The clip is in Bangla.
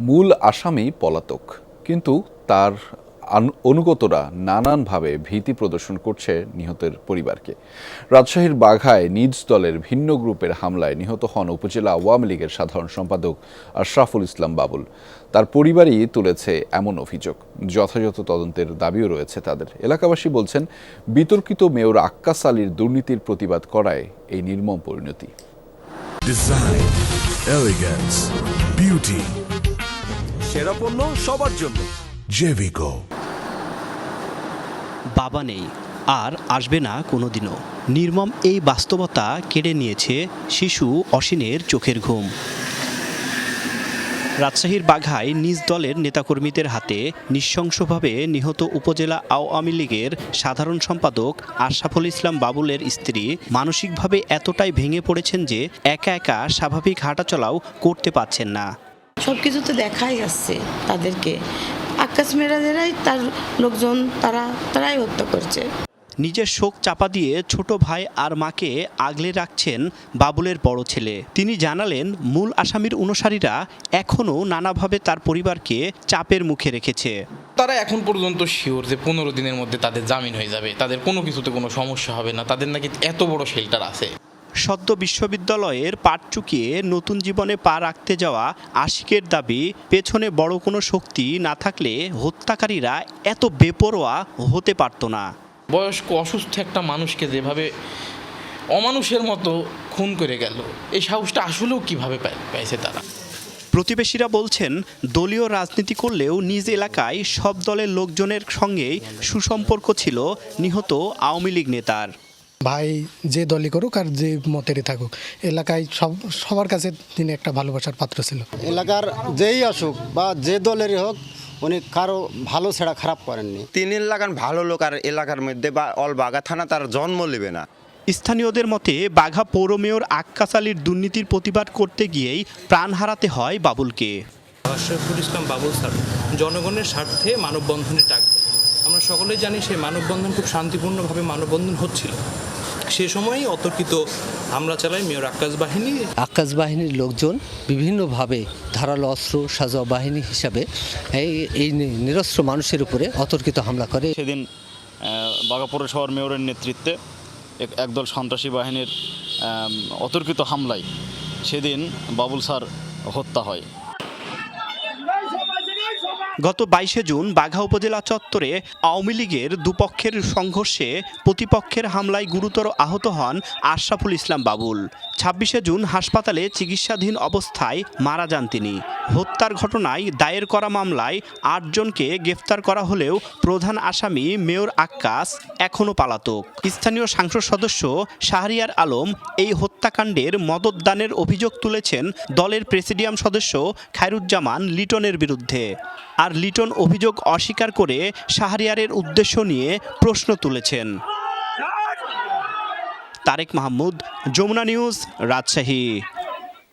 মূল আসামি পলাতক। কিন্তু তার অনুগতরা নানানভাবে ভীতি প্রদর্শন করছে নিহতের পরিবারকে। রাজশাহীর বাঘায় নিজ দলের ভিন্ন গ্রুপের হামলায় নিহত হন উপজেলা আওয়ামী লীগের সাধারণ সম্পাদক আশরাফুল ইসলাম বাবুল। তার পরিবারই তুলেছে এমন অভিযোগ। যথাযথ তদন্তের দাবিও রয়েছে তাদের। এলাকাবাসী বলছেন বিতর্কিত মেয়র আক্কাস আলীর দুর্নীতির প্রতিবাদ করায় এই নির্মম পরিণতি। Beauty, সেরা পণ্য সবার জন্য। Jevico. বাবা নেই আর আসবে না কোনোদিনও। নির্মম এই বাস্তবতা কেড়ে নিয়েছে শিশু অসীনের চোখের ঘুম। রাজশাহীর বাঘায় নিজ দলের নেতাকর্মীদের হাতে নৃশংসভাবে নিহত উপজেলা আওয়ামী লীগের সাধারণ সম্পাদক আশরাফুল ইসলাম বাবুলের স্ত্রী মানসিকভাবে এতটাই ভেঙে পড়েছেন যে একা একা স্বাভাবিক হাঁটাচলাও করতে পারছেন না। সব কিছু তো দেখাই যাচ্ছে তাদেরকে। আকাশ মেরাজেরাই তার লোকজন তারা তারাই হত্যা করছে। নিজের শোক চাপা দিয়ে ছোট ভাই আর মাকে আগলে রাখছেন বাবুলের বড় ছেলে। তিনি জানালেন মূল আসামির অনুসারীরা এখনও নানাভাবে তার পরিবারকে চাপের মুখে রেখেছে। তারা এখন পর্যন্ত শিওর যে পনেরো দিনের মধ্যে তাদের জামিন হয়ে যাবে। তাদের কোনো কিছুতে কোনো সমস্যা হবে না। তাদের নাকি এত বড় শেল্টার আছে। সদ্য বিশ্ববিদ্যালয়ের পাট চুকিয়ে নতুন জীবনে পা রাখতে যাওয়া আশিকের দাবি পেছনে বড় কোনো শক্তি না থাকলে হত্যাকারীরা এত বেপরোয়া হতে পারত না। বয়স্ক অসুস্থ একটা মানুষকে যেভাবে অমানুষের মতো খুন করে গেল এই সাহসটা আসলেও কীভাবে পেয়েছে তারা? প্রতিবেশীরা বলছেন দলীয় রাজনীতি করলেও নিজ এলাকায় সব দলের লোকজনের সঙ্গেই সুসম্পর্ক ছিল নিহত আওয়ামী লীগ নেতার। ভাই যে দলই করুক আর যে মতেরই থাকুক। এলাকায় সব সবার কাছে তিনি একটা ভালোবাসার পাত্র ছিল। এলাকার যেই আসুক বা যে দলেরই হোক উনি কারও ভালো ছাড়া খারাপ করেননি। তিন এলাকার ভালো লোক আর এলাকার মধ্যে বা অল বাগা থানা তার জন্ম নেবে না। স্থানীয়দের মতে বাঘা পৌর মেয়র আক্কাস আলীর দুর্নীতির প্রতিবাদ করতে গিয়েই প্রাণ হারাতে হয় বাবুলকে। আশরাফুল ইসলাম বাবুল স্যার। জনগণের স্বার্থে মানববন্ধনের ডাক আমরা সকলেই জানি সেই মানববন্ধন খুব শান্তিপূর্ণভাবে মানববন্ধন হচ্ছিল। সে সময়ই অতর্কিত হামলা চালায় মেয়র আকাশ বাহিনী। আকাশ বাহিনীর লোকজন বিভিন্নভাবে ধারালো অস্ত্র সাজোয়া বাহিনী হিসাবে এই এই নিরস্ত্র মানুষের উপরে অতর্কিত হামলা করে। সেদিন বাঘা পৌরসভার মেয়রের নেতৃত্বে এক- একদল সন্ত্রাসী বাহিনীর অতর্কিত হামলায় সেদিন বাবুল স্যার হত্যা হয়। গত বাইশে জুন বাঘা উপজেলা চত্বরে আওয়ামী লীগের দুপক্ষের সংঘর্ষে প্রতিপক্ষের হামলায় গুরুতর আহত হন আশরাফুল ইসলাম বাবুল। ছাব্বিশে জুন হাসপাতালে চিকিৎসাধীন অবস্থায় মারা যান তিনি। হত্যার ঘটনায় দায়ের করা মামলায় আটজনকে গ্রেফতার করা হলেও প্রধান আসামি মেয়র আক্কাস এখনও পালাতক। স্থানীয় সাংসদ সদস্য শাহরিয়ার আলম এই হত্যাকাণ্ডের মদতদানের অভিযোগ তুলেছেন দলের প্রেসিডিয়াম সদস্য খায়রুজ্জামান লিটনের বিরুদ্ধে। আর লিটন অভিযোগ অস্বীকার করে শাহরিয়ারের উদ্দেশ্য নিয়ে প্রশ্ন তুলেছেন। তারেক মাহমুদ, যমুনা নিউজ, রাজশাহী।